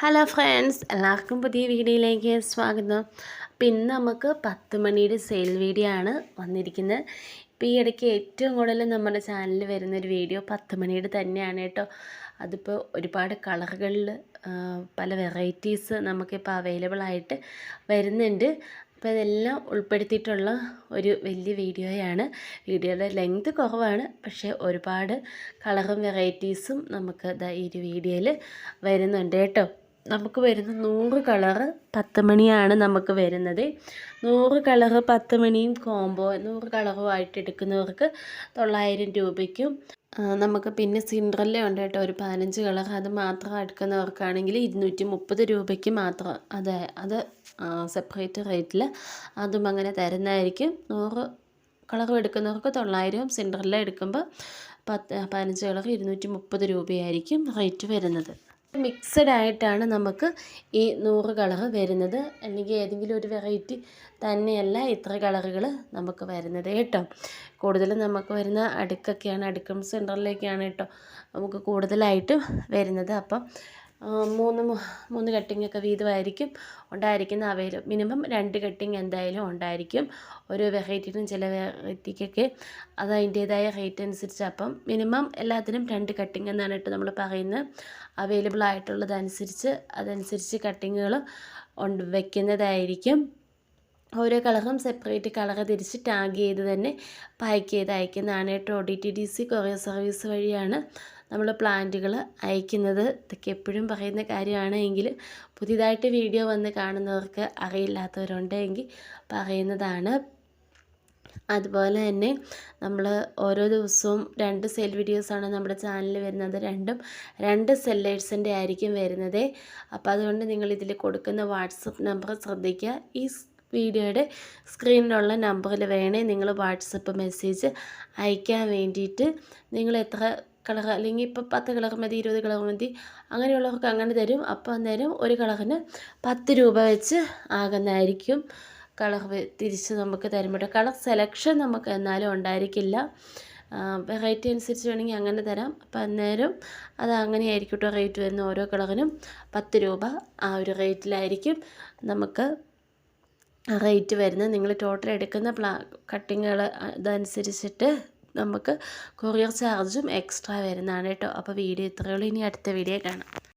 Hello friends എല്ലാവർക്കും പുതിയ വീഡിയോയിലേക്ക് സ്വാഗതം. അപ്പം ഇന്ന് നമുക്ക് പത്ത് മണിയുടെ സെയിൽ വീഡിയോ ആണ് വന്നിരിക്കുന്നത്. ഇപ്പോൾ ഈ ഇടയ്ക്ക് ഏറ്റവും കൂടുതൽ നമ്മുടെ ചാനലിൽ വരുന്നൊരു വീഡിയോ പത്ത് മണിയുടെ തന്നെയാണ് കേട്ടോ. അതിപ്പോൾ ഒരുപാട് കളറുകളിൽ പല വെറൈറ്റീസ് നമുക്കിപ്പോൾ അവൈലബിൾ ആയിട്ട് വരുന്നുണ്ട്. അപ്പോൾ ഇതെല്ലാം ഉൾപ്പെടുത്തിയിട്ടുള്ള ഒരു വലിയ വീഡിയോയാണ് വീഡിയോയുടെ ലെങ്ത് കുറവാണ് പക്ഷേ ഒരുപാട് കളറും വെറൈറ്റീസും നമുക്ക് ഈ ഒരു വീഡിയോയിൽ വരുന്നുണ്ട് കേട്ടോ. നമുക്ക് വരുന്ന നൂറ് കളറ് പത്ത് മണിയാണ് നമുക്ക് വരുന്നത്. നൂറ് കളറ് പത്ത് മണിയും കോംബോ നൂറ് കളറുമായിട്ട് എടുക്കുന്നവർക്ക് തൊള്ളായിരം രൂപയ്ക്കും. നമുക്ക് പിന്നെ സിൻഡ്രല്ല ഉണ്ട് കേട്ടോ ഒരു പതിനഞ്ച് കളർ അത് മാത്രം എടുക്കുന്നവർക്കാണെങ്കിൽ ഇരുന്നൂറ്റി മുപ്പത് രൂപയ്ക്ക് മാത്രം. അതെ അത് സെപ്പറേറ്റ് റേറ്റിൽ അതും അങ്ങനെ തരുന്നതായിരിക്കും. നൂറ് കളറും എടുക്കുന്നവർക്ക് തൊള്ളായിരവും സിൻഡ്രല്ല എടുക്കുമ്പോൾ പത്ത് പതിനഞ്ച് കളർ ഇരുന്നൂറ്റി മുപ്പത് രൂപയായിരിക്കും റേറ്റ് വരുന്നത്. മിക്സഡ് ആയിട്ടാണ് നമുക്ക് ഈ നൂറ് കളറ് വരുന്നത്. അല്ലെങ്കിൽ ഏതെങ്കിലും ഒരു വെറൈറ്റി തന്നെയല്ല ഇത്ര കളറുകൾ നമുക്ക് വരുന്നത് കേട്ടോ. കൂടുതലും നമുക്ക് വരുന്ന അടുക്കൊക്കെയാണ് അടുക്കം സെന്ററിലേക്കാണ് കേട്ടോ നമുക്ക് കൂടുതലായിട്ടും വരുന്നത്. അപ്പം മൂന്ന് മൂന്ന് കട്ടിങ്ങൊക്കെ വീതമായിരിക്കും ഉണ്ടായിരിക്കുന്ന അവയിൽ. മിനിമം രണ്ട് കട്ടിങ് എന്തായാലും ഉണ്ടായിരിക്കും. ഒരു വെറൈറ്റിനും ചില വെറൈറ്റിക്കൊക്കെ അത് അതിന്റേതായ റേറ്റ് അനുസരിച്ച് അപ്പം മിനിമം എല്ലാത്തിനും രണ്ട് കട്ടിങ് എന്നാണ് നമ്മൾ പറയുന്നത്. അവൈലബിൾ ആയിട്ടുള്ളതനുസരിച്ച് അതനുസരിച്ച് കട്ടിങ്ങുകൾ ഉണ്ട് വയ്ക്കുന്നതായിരിക്കും ഓരോ കളറും സെപ്പറേറ്റ് കളർ തിരിച്ച് ടാഗ് ചെയ്ത് തന്നെ പാക്ക് ചെയ്ത് അയക്കുന്നതാണ് കേട്ടോ. D T D C courier service വഴിയാണ് നമ്മൾ പ്ലാന്റുകൾ അയക്കുന്നത് ഇതൊക്കെ എപ്പോഴും പറയുന്ന കാര്യമാണ്. എങ്കിൽ പുതിയതായിട്ട് വീഡിയോ വന്ന് കാണുന്നവർക്ക് അറിയില്ലാത്തവരുണ്ട് എങ്കിൽ പറയുന്നതാണ്. അതുപോലെ തന്നെ നമ്മൾ ഓരോ ദിവസവും രണ്ട് സെൽ വീഡിയോസാണ് നമ്മുടെ ചാനലിൽ വരുന്നത്. രണ്ടും രണ്ട് സെല്ലേഴ്സിന്റെ ആയിരിക്കും വരുന്നത്. അപ്പോൾ അതുകൊണ്ട് നിങ്ങൾ ഇതിൽ കൊടുക്കുന്ന വാട്സപ്പ് നമ്പർ ശ്രദ്ധിക്കുക. ഈ വീഡിയോയുടെ സ്ക്രീനിലുള്ള നമ്പറിൽ വേണേ നിങ്ങൾ വാട്സപ്പ് മെസ്സേജ് അയക്കാൻ വേണ്ടിയിട്ട് നിങ്ങൾ എത്ര കളർ അല്ലെങ്കിൽ ഇപ്പോൾ പത്ത് കളർ മതി ഇരുപത് കളർ മതി അങ്ങനെയുള്ളവർക്ക് അങ്ങനെ തരും. അപ്പോൾ അന്നേരം ഒരു കളറിന് പത്ത് രൂപ വെച്ച് ആകുന്നതായിരിക്കും കളർ തിരിച്ച് നമുക്ക് തരുമ്പോൾ കളർ സെലക്ഷൻ നമുക്ക് എന്നാലും ഉണ്ടായിരിക്കില്ല. വെറൈറ്റി അനുസരിച്ച് വേണമെങ്കിൽ അങ്ങനെ തരാം. അപ്പം അന്നേരം അത് അങ്ങനെയായിരിക്കും കേട്ടോ റേറ്റ് വരുന്ന ഓരോ കളറിനും പത്ത് രൂപ ആ ഒരു റേറ്റിലായിരിക്കും നമുക്ക് റേറ്റ് വരുന്നത്. നിങ്ങൾ ടോട്ടൽ എടുക്കുന്ന പ്ലാ കട്ടിങ്ങുകൾ ഇതനുസരിച്ചിട്ട് നമുക്ക് കൊറിയർ ചാർജും എക്സ്ട്രാ വരുന്നതാണ് കേട്ടോ. അപ്പോൾ വീഡിയോ ഇത്രയുള്ളൂ ഇനി അടുത്ത വീഡിയോ കാണാം.